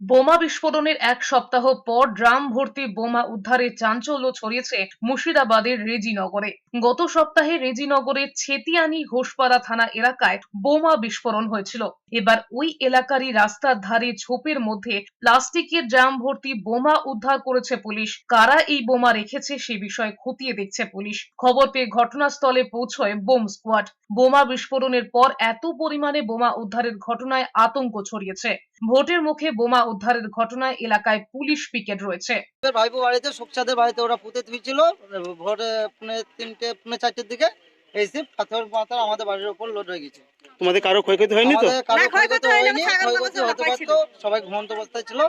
বোমা বিস্ফোরণের এক সপ্তাহ পর ড্রাম ভর্তি বোমা উদ্ধারের চাঞ্চল্য ছড়িয়েছে মুর্শিদাবাদের রেজিনগরে। গত সপ্তাহে রেজিনগরের ছেতিয়ানি ঘোষপাড়া থানা এলাকায় বোমা বিস্ফোরণ হয়েছিল। এবার ওই এলাকারই রাস্তার ধারে ঝোপের মধ্যে প্লাস্টিকের ড্রাম ভর্তি বোমা উদ্ধার করেছে পুলিশ। কারা এই বোমা রেখেছে সে বিষয়ে খতিয়ে দেখছে পুলিশ। খবর পেয়ে ঘটনাস্থলে পৌঁছয় বোম স্কোয়াড। বোমা বিস্ফোরণের পর এত পরিমাণে বোমা উদ্ধারের ঘটনায় আতঙ্ক ছড়িয়েছে। ভোটের মুখে বোমা উদ্ধারের ঘটনায় এলাকায় পুলিশ পিকেট রয়েছে। ভাইপো বাড়িতে সুখচাঁদের বাড়িতে ওরা পুঁতে ধুয়েছিল ভোরে পৌনে তিনটে পৌনে চারটের দিকে এসে পাথর পাথর আমাদের বাড়ির উপর লোড হয়ে গেছে। তোমাদের কারও ক্ষয়ক্ষতি হয়নি তো? সবাই ঘুমন্ত অবস্থায় ছিল।